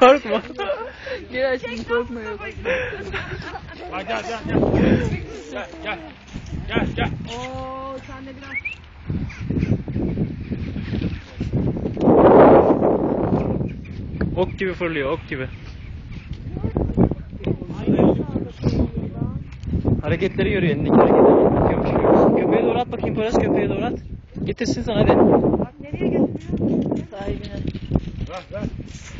Korkma. Gel aşkım korkma yok. Hadi gel gel gel. Gel gel. Gel gel. Oo sen de biraz. Ok gibi fırlıyor ok gibi. Hareketleri görüyor elindeki hareketleri. Bakıyormuş. Köpeğe doğru at bakayım Poyraz köpeğe doğru at. Getirsin sana hadi. Bak nereye götürüyor? Ver ver.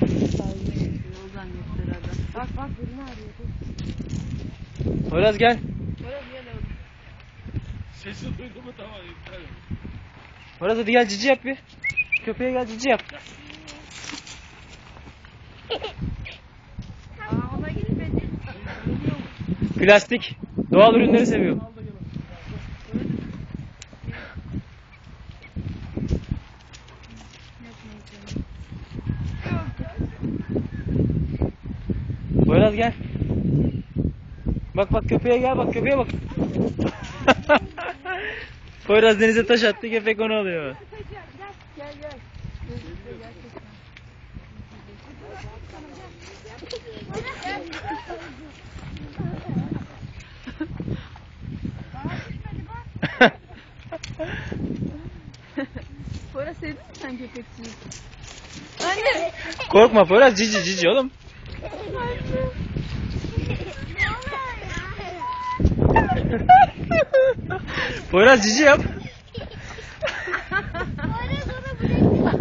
O zannetti herhalde. Bak bak birini arıyor. Poyraz gel. Böyle gel oğlum. Sesi duydu mu tamam iptal et. Poyraz hadi gel cici yap bir. Köpeğe gel cici yap. Aa ona gitmedi. Plastik. Doğal ürünleri seviyor. Poyraz gel. Bak bak köpeğe gel bak köpeğe bak. Poyraz denize taş attı köpek onu alıyor. Gel gel. Bora sevdin mi sen köpekçiyi? Anne. Korkma Poyraz cici cici oğlum. Poyraz cici yap.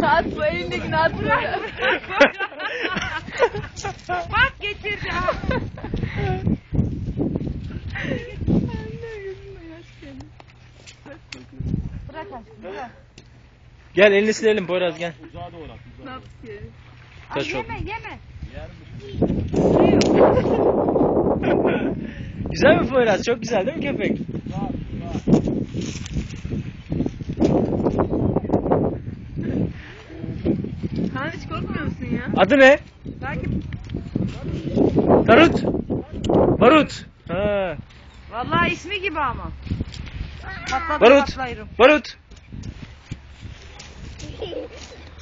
Atma elindekini atma. Bak getirdi ha. Gel elini silelim Poyraz gel. Uzağa doğru at. Ne Uzağa. Ay, yeme yeme. Güzel mi Poyraz? Çok güzel değil mi köpek? Uzağa uzağa. Kaan hiç korkmuyor musun ya? Adı ne? Belki Tarut. Barut. Ha. Vallahi ismi gibi ama. Patladı Barut. patlayırım. Barut.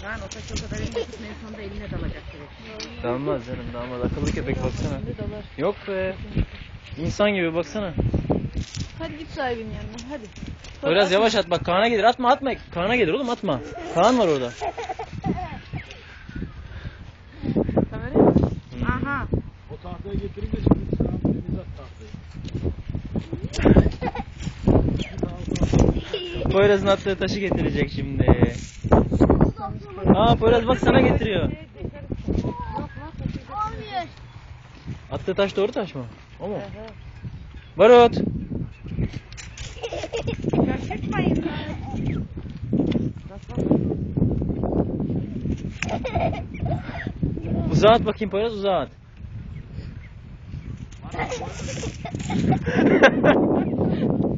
Lan o taş o kadar elinde tutma en sonunda eline dalacak direkt. Dalmaz canım dalmaz. Akıllı köpek baksana. Yok be. İnsan gibi baksana. Hadi git sahibinin yanına hadi. Poyraz yavaş at bak Kaan'a gelir. Atma atma. Kaan'a gelir oğlum atma. Kaan var orada. Aha. O tahtayı getirince şimdi sana denize at tahtayı. Poyraz'ın attığı taşı getirecek şimdi. Aa Poyraz bak sana getiriyor. Attığı taş doğru taş mı? O mu? Barut. Şaşırtmayın. Uzağa at bakayım Poyraz uzağa at.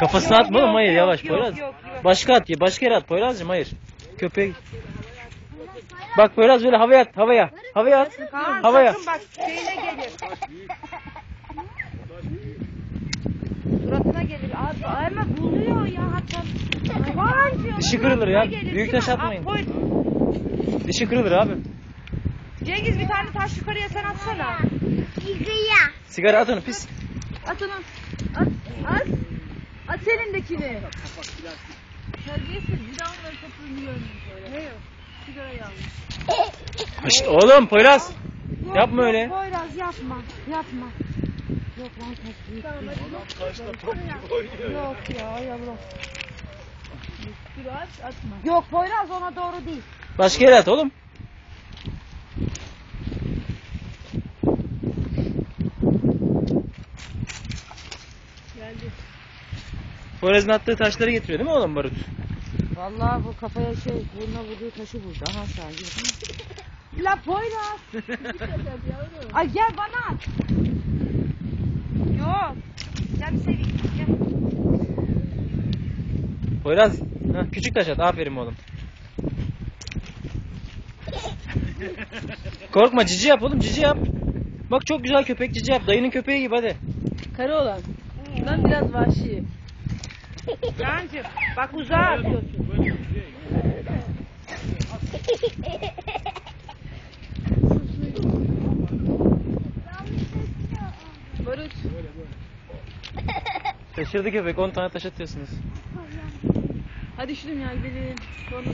Kafasına atma oğlum hayır yavaş Yok, Poyraz. yok, yok. Başka at ya başka yere at Poyraz'cığım hayır. Köpek. Bak Poyraz böyle havaya at havaya. Havaya at. Kaan Havaya. sakın bak şeyine gelir. Suratına gelir. Abi, ama buluyor ya hatta. Kaan'cığım. Dişi kırılır ya. gelir, Büyük taş atmayın. Koy. Dişi kırılır abi. Cengiz bir tane taş yukarıya sen atsana. Sigara at onu pis. At onu. At. At. Elindekini. Terbiyesiz. Bir daha onları topuğunu görmeyeyim böyle. Ne yok? Sigarayı almış. Şşt, oğlum Poyraz. Yok, Yapma yok, öyle. Poyraz yapma. Yapma. Yok lan taş büyük. Taşla top gibi oynuyor. Yok ya yavrum. Biraz atma. Yok Poyraz ona doğru değil. Başka yere at oğlum. Poyraz'ın attığı taşları getiriyor değil mi oğlum Barut? Vallahi bu kafaya şey burnuna vurduğu taşı vurdu. Aha sahibi. La Poyraz. Ay gel bana at. Yok. Gel bir seveyim. Gel. Poyraz. Heh, küçük taş at. Aferin oğlum. Korkma cici yap oğlum cici yap. Bak çok güzel köpek cici yap. Dayının köpeği gibi hadi. Karı olan. Ben biraz vahşi. Cancım bak uzağa atıyorsun. Barut. Şaşırdı köpek 10 tane taş atıyorsunuz. Hadi şunu ya gidelim. Sonra